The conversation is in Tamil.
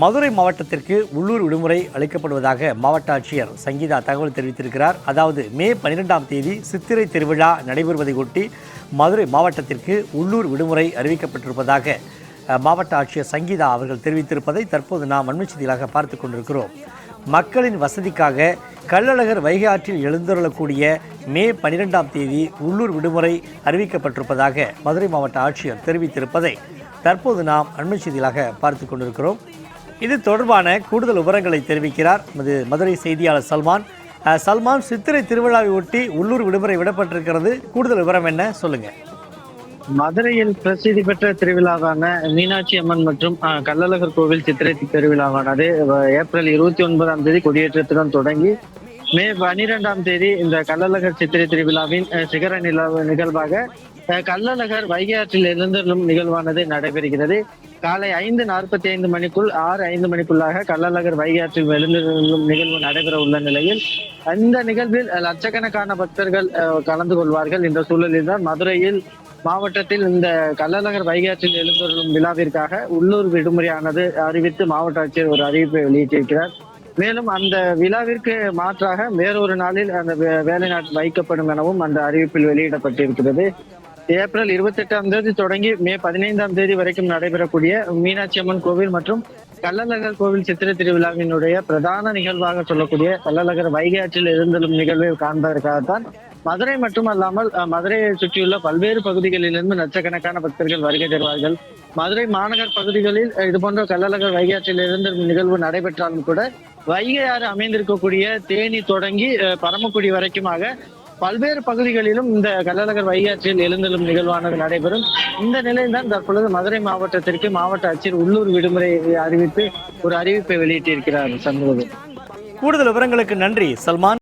மதுரை மாவட்டத்திற்கு உள்ளூர் விடுமுறை அளிக்கப்படுவதாக மாவட்ட ஆட்சியர் சங்கீதா தகவல் தெரிவித்திருக்கிறார். அதாவது மே பன்னிரெண்டாம் தேதி சித்திரை திருவிழா நடைபெறுவதை ஒட்டி மதுரை மாவட்டத்திற்கு உள்ளூர் விடுமுறை அறிவிக்கப்பட்டிருப்பதாக மாவட்ட ஆட்சியர் சங்கீதா அவர்கள் தெரிவித்திருப்பதை தற்போது நாம் அண்மைச் செய்திகளாக பார்த்து கொண்டிருக்கிறோம். மக்களின் வசதிக்காக கள்ளழகர் வைகை ஆற்றில் எழுந்தருளக்கூடிய மே பன்னிரெண்டாம் தேதி உள்ளூர் விடுமுறை அறிவிக்கப்பட்டிருப்பதாக மதுரை மாவட்ட ஆட்சியர் தெரிவித்திருப்பதை தற்போது நாம் அண்மை செய்திகளாக பார்த்து கொண்டிருக்கிறோம். இது தொடர்பான கூடுதல் விவரங்களை தெரிவிக்கிறார் நமது மதுரை செய்தியாளர் சல்மான். அஹ், சல்மான் சித்திரை திருவிழாவை ஒட்டி உள்ளூர் விடுமுறை விடப்பட்டிருக்கிறது. கூடுதல் விவரம் என்ன? சொல்லுங்க. மதுரையில் பிரசித்தி பெற்ற திருவிழாவான மீனாட்சி அம்மன் மற்றும் அஹ், கள்ளழகர் கோவில் சித்திரை திருவிழாவானது ஏப்ரல் இருபத்தி ஒன்பதாம் தேதி கொடியேற்றத்துடன் தொடங்கி மே பனிரெண்டாம் தேதி இந்த கள்ளழகர் சித்திரை திருவிழாவின் சிகர நிலவு நிகழ்வாக அஹ், கள்ளழகர் வைகை ஆற்றில் எழுந்தருளும் நிகழ்வானது நடைபெறுகிறது. காலை ஐந்து நாற்பத்தி ஐந்து மணிக்குள் ஆறு ஐந்து மணிக்குள்ளாக கள்ளழகர் வைகாற்றில் நிகழ்வு நடைபெற உள்ள நிலையில் அந்த நிகழ்வில் லட்சக்கணக்கான பக்தர்கள் கலந்து கொள்வார்கள். என்ற சூழலில் தான் மதுரையில் மாவட்டத்தில் இந்த கள்ளழகர் வைகாற்றில் எழுந்தருளும் விழாவிற்காக உள்ளூர் விடுமுறையானது அறிவித்து மாவட்ட ஆட்சியர் ஒரு அறிவிப்பை வெளியிட்டிருக்கிறார். மேலும் அந்த விழாவிற்கு மாற்றாக வேறொரு நாளில் அந்த வே- வேலை நாள் வைக்கப்படும் எனவும் அந்த அறிவிப்பில் வெளியிடப்பட்டிருக்கிறது. ஏப்ரல் இருபத்தி எட்டாம் தேதி தொடங்கி மே பதினைந்தாம் தேதி வரைக்கும் நடைபெறக்கூடிய மீனாட்சி அம்மன் கோவில் மற்றும் கள்ளழகர் கோவில் சித்திரை திருவிழாவினுடைய பிரதான நிகழ்வாக சொல்லக்கூடிய கள்ளழகர் வைகை ஆற்றில் எழுந்தருளும் நிகழ்வை காண்பதற்காகத்தான் மதுரை மட்டுமல்லாமல் மதுரையை சுற்றியுள்ள பல்வேறு பகுதிகளிலிருந்து லட்சக்கணக்கான பக்தர்கள் வருகை தருவார்கள். மதுரை மாநகர் பகுதிகளில் இது போன்ற கள்ளழகர் வைகாற்றில் இருந்து நிகழ்வு நடைபெற்றாலும் கூட வைகை ஆறு அமைந்திருக்கக்கூடிய தேனி தொடங்கி அஹ், பரமக்குடி வரைக்குமாக பல்வேறு பகுதிகளிலும் இந்த கள்ளழகர் வைகாற்றில் எழுந்தெழும் நிகழ்வானது நடைபெறும். இந்த நிலையில்தான் தற்பொழுது மதுரை மாவட்டத்திற்கு மாவட்ட ஆட்சியர் உள்ளூர் விடுமுறை அறிவித்து ஒரு அறிவிப்பை வெளியிட்டிருக்கிறார் சண்முகம். கூடுதல் விவரங்களுக்கு நன்றி சல்மான்.